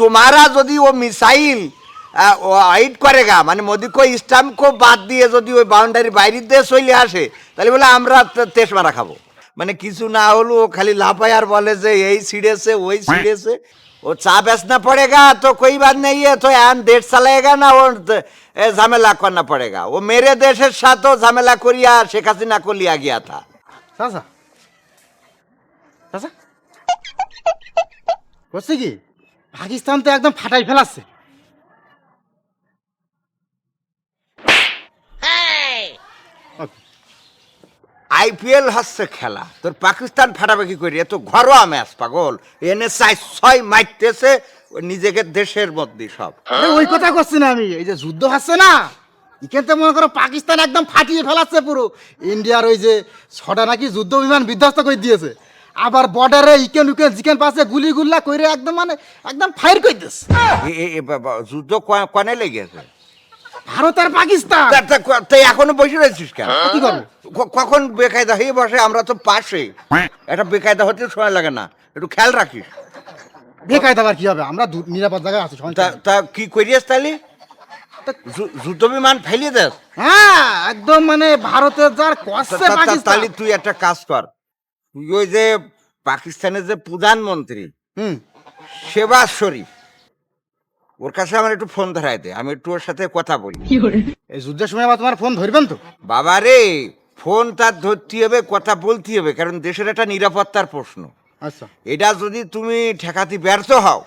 তোমারা যদি ও missile height করে গা মানে মোদীকে কো বাদ দিয়ে যদি ওই বাউন্ডারির বাইরের দেশ হইলে আসে তাহলে বলে আমরা তেস মারা খাব। মানে কিছু না হলো ও খালি লাফায় আর বলে যে এই ছিঁড়েছে ওই হ্যাঁ। ছিঁড়েছে। ও চা বেচনা পড়েগা তো কই বাদ নেই তো এন দেশ চালায়েগা না ও ঝামেলা করনা পড়েগা ও মেরে দেশের সাথেও ঝামেলা করিয়া শেখ হাসিনা কলিয়া গিয়া থা। চাচা। চাচা। কি? পাকিস্তান তো একদম ফাটাই ফেলাচ্ছে। আইপিএল হচ্ছে খেলা। তোর পাকিস্তান ফাটাবে কি করি এ তো ঘরোয়া ম্যাচ পাগল। এনে চাই ছয় মারতেছে নিজেকে দেশের মধ্যে সব। ওই কথা করছি না আমি। এই যে যুদ্ধ হচ্ছে না এখানতে মনে করো পাকিস্তান একদম ফাটিয়ে ফেলাচ্ছে পুরো। ইন্ডিয়ার ওই যে ছটা নাকি যুদ্ধ বিমান বিধ্বস্ত করে দিয়েছে। আবার বর্ডারে ইকেন উকেন জিকেন পাশে গুলি গুল্লা করে একদম মানে একদম ফায়ার এ বাবা, যুদ্ধ কনে লেগেছে? ভারত আর পাকিস্তান। তা- তা- তাই এখনও বসে রয়েছিস কেন? কি করব? কখন বেকায়দা হয়ে বসে? আমরা তো পাশে। এটা বেকায়দা হতে সময় লাগে না। একটু খেয়াল রাখিস। বেকায়দা আবার কি হবে? আমরা নিরাপদ জায়গায় আছি তা কি করিয়াস তাহলে? যুদ্ধ বিমান ফেলিয়ে দেস হ্যাঁ একদম মানে ভারতের যার তা- তাহলে তুই একটা কাজ কর। তুই ওই যে পাকিস্তানের যে প্রধানমন্ত্রী হুম শেবাজ শরীফ ওর কাছে আমার একটু ফোন ধরাই দে আমি একটু ওর সাথে কথা বলি। এই যুদ্ধের সময় আমার তোমার ফোন ধরবেন তো? বাবা রে ফোন তার ধরতে হবে কথা বলতে হবে কারণ দেশের একটা নিরাপত্তার প্রশ্ন। আচ্ছা। এটা যদি তুমি ঠেকাতে ব্যর্থ হও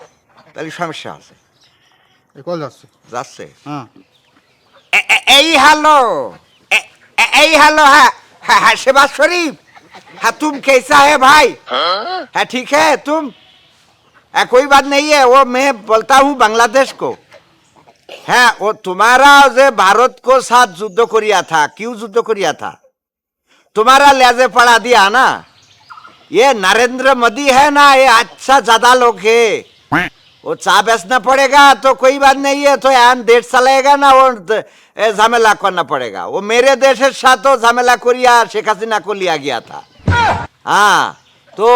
তাহলে সমস্যা আছে। যাচ্ছে। যাচ্ছে? হ্যাঁ। এই হ্যালো এই হ্যালো হ্যাঁ হ্যাঁ, হ্যাঁ শেবাজ শরীফ। हाँ तुम कैसा है भाई हाँ ठीक है तुम हाँ, कोई बात नहीं है वो मैं बोलता हूँ बांग्लादेश को हाँ वो तुम्हारा जो भारत को साथ युद्ध किया था क्यों युद्ध किया था तुम्हारा लेजे पड़ा दिया ना ये नरेंद्र मोदी है ना ये अच्छा ज्यादा लोग है वो चा बेचना पड़ेगा तो कोई बात नहीं है तो यहाँ देश चलाएगा ना वो द- ए, झमेला करना पड़ेगा वो मेरे देश साथ तो झमेला कोरिया शेख हसीना को लिया गया था हाँ तो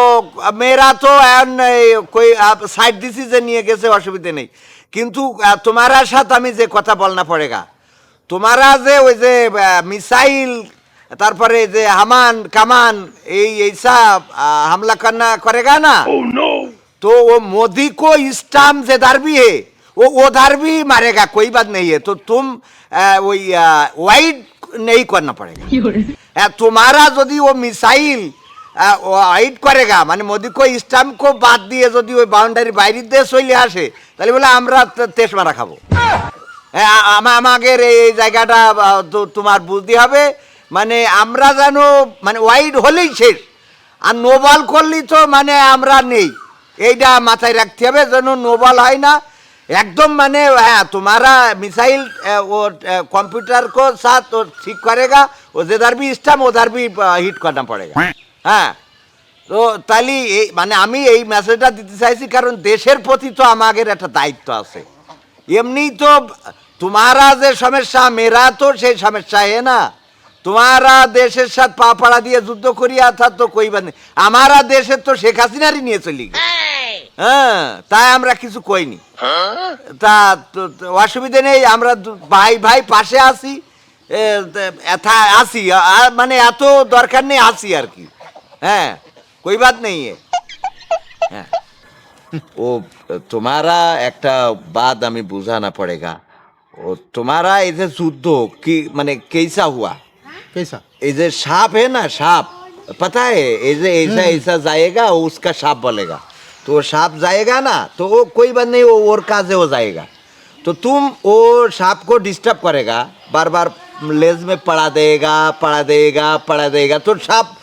अब मेरा तो এখন এই कोई आप साइड डिसीजन নিয়ে গেছে অসুবিধে নেই কিন্তু আহ, তোমারা সাথে আমি যে কথা বলনা পড়েগা তোমারা যে ওই যে মিসাইল তারপরে যে হামান কামান এই এইসব আহ, হামলা करना करेगा ना तो वो मोदी को स्टाम जिधर भी है वो उधर भी मारेगा कोई बात नहीं है तो तुम अ, वही वाइड नहीं करना पड़ेगा अ, तुम्हारा यदि वो मिसाइल হাইট করেগা মানে মোদি কো স্টাম্প কো বাদ দিয়ে যদি ওই বাউন্ডারি বাইরের দিয়ে চলে আসে তাহলে বলে আমরা তে- তেস মারা খাবো হ্যাঁ, আ- আমা- আমাদের এই এই জায়গাটা আহ, তো- তোমার বুঝতে হবে মানে আমরা যেন মানে ওয়াইড হলেই শেষ আর নোবল করলেই তো মানে আমরা নেই এইটা মাথায় রাখতে হবে যেন নোবল হয় না একদম মানে হ্যাঁ তোমারা मिसाइल वो कंप्यूटर को साथ वो ठीक करेगा वो जिधर भी स्टम उधर भी हिट करना पड़ेगा হ্যাঁ তো তাহলে এই মানে আমি এই মেসেজটা দিতে চাইছি কারণ দেশের প্রতি তো আমাদের একটা দায়িত্ব আছে এমনি তো তোমারা যে সমস্যা মেরা তো সেই সমস্যা হে না তোমারা দেশের সাথে পা পাড়া দিয়ে যুদ্ধ করিয়া থা তো কই বাদ নেই আমারা দেশের তো শেখ হাসিনারই নিয়ে চলি গেছে। হ্যাঁ তাই আমরা কিছু কইনি তা তো- তো অসুবিধে নেই আমরা দু- ভাই ভাই পাশে আছি এ, তে- এথা আসি আ- মানে এত দরকার নেই আসি আর কি হ্যাঁ कोई बात नहीं है हाँ। वो तुम्हारा একটা बात আমি বুঝানা पड़ेगा वो तुम्हारा इधर युद्ध की माने कैसा हुआ कैसा ये जो सांप है ना सांप पता है ऐसे ऐसा ऐसा जाएगा वो उसका सांप बोलेगा तो सांप जाएगा ना तो वो कोई बात नहीं वो और कहाँ से हो जाएगा। तो तुम वो सांप को डिस्टर्ब करेगा बार बार लेज में पड़ा देगा पड़ा देगा पड़ा देगा तो सांप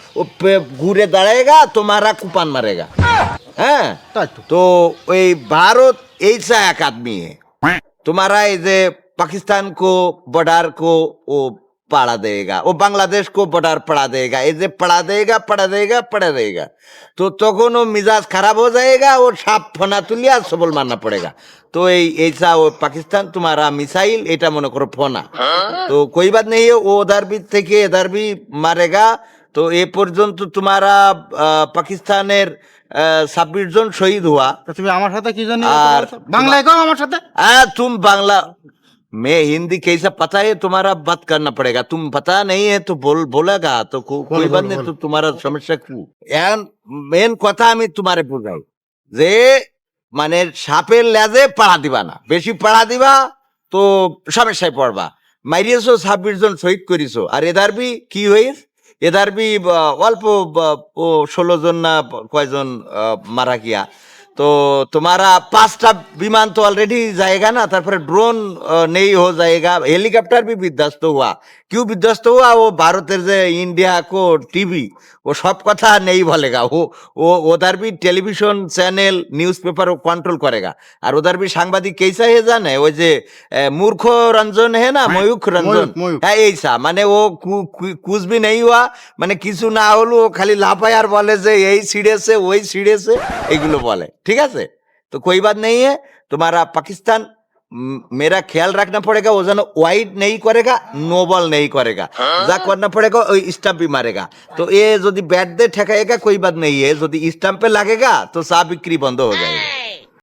घूरे दाड़ेगा तुम्हारा कूपन मरेगा। हाँ? तो।, तो ये भारत ऐसा एक आदमी है। तुम्हारा ऐसे पाकिस्तान को बॉर्डर को वो पड़ा देगा ও বাংলাদেশ কো পড়া দেगा এই যে পড়া দেगा পড়া দেगा পড়া দেगा তো তখন ও মিজাজ খারাপ হয়ে যায়গা ও সাপ ফোনা তুলিয়া সবল মারনা পড়েগা তো এই এইসা ও পাকিস্তান তোমারা মিসাইল এটা মনে করো ফোনা তো কই বাত নেই ও ওধার থেকে এধার বি মারেগা তো এ পর্যন্ত তোমারা পাকিস্তানের ছাব্বিশ জন শহীদ হওয়া তুমি আমার সাথে কি জানো আর বাংলায় আমার সাথে হ্যাঁ তুমি বাংলা मैं हिंदी कैसा पता है तुम्हारा बात करना पड़ेगा तुम पता नहीं है तो बोल बोलेगा तो को, कोई बात नहीं तो तुम्हारा समस्या কি মেন কথা আমি তোমারে বুঝাই যে মানে সাপের লেজে পাড়া দিবা না বেশি পাড়া দিবা তো সমস্যায় পড়বা মাইরিয়েছো ছাব্বিশ জন শহীদ করিছো আর এদার বি কি হইস এদার বি আহ, অল্প আহ, ও ষোলো জন না কয়জন আহ, মারা গিয়া तो तुम्हारा पांचटा विमान तो ऑलरेडी जाएगा ना तारपरे ड्रोन नहीं हो जाएगा, हेलीकॉप्टर भी विध्वस्त हुआ। কেউ বিধ্বস্ত ও ও ভারতের যে ইন্ডিয়া কো টিভি ও সব কথা নেই বলে গা। ও ও ওদার বি টেলিভিশন চ্যানেল নিউজ পেপার ও কন্ট্রোল করে গা। আর ওদার বি সাংবাদিক কেসা হে জানে? ওই যে মূর্খ রঞ্জন হে না? ময়ূখ রঞ্জন? হ্যাঁ এইসা মানে ও কুচবি নেই হওয়া মানে কিছু না হলো ও খালি লাফায় আর বলে যে এই ছিঁড়েছে ওই ছিঁড়েছে এইগুলো বলে। ঠিক আছে? তো কই বাদ নেই তোমারা পাকিস্তান मेरा ख्याल रखना पड़ेगा वो जन वाइट नहीं करेगा नोबल नहीं करेगा जा करना पड़ेगा और स्टम्प भी मारेगा तो ये यदि बैट दे ठेकाएगा कोई बात नहीं है यदि स्टम्प पे लगेगा तो साफ बिक्री बंद हो जाएगा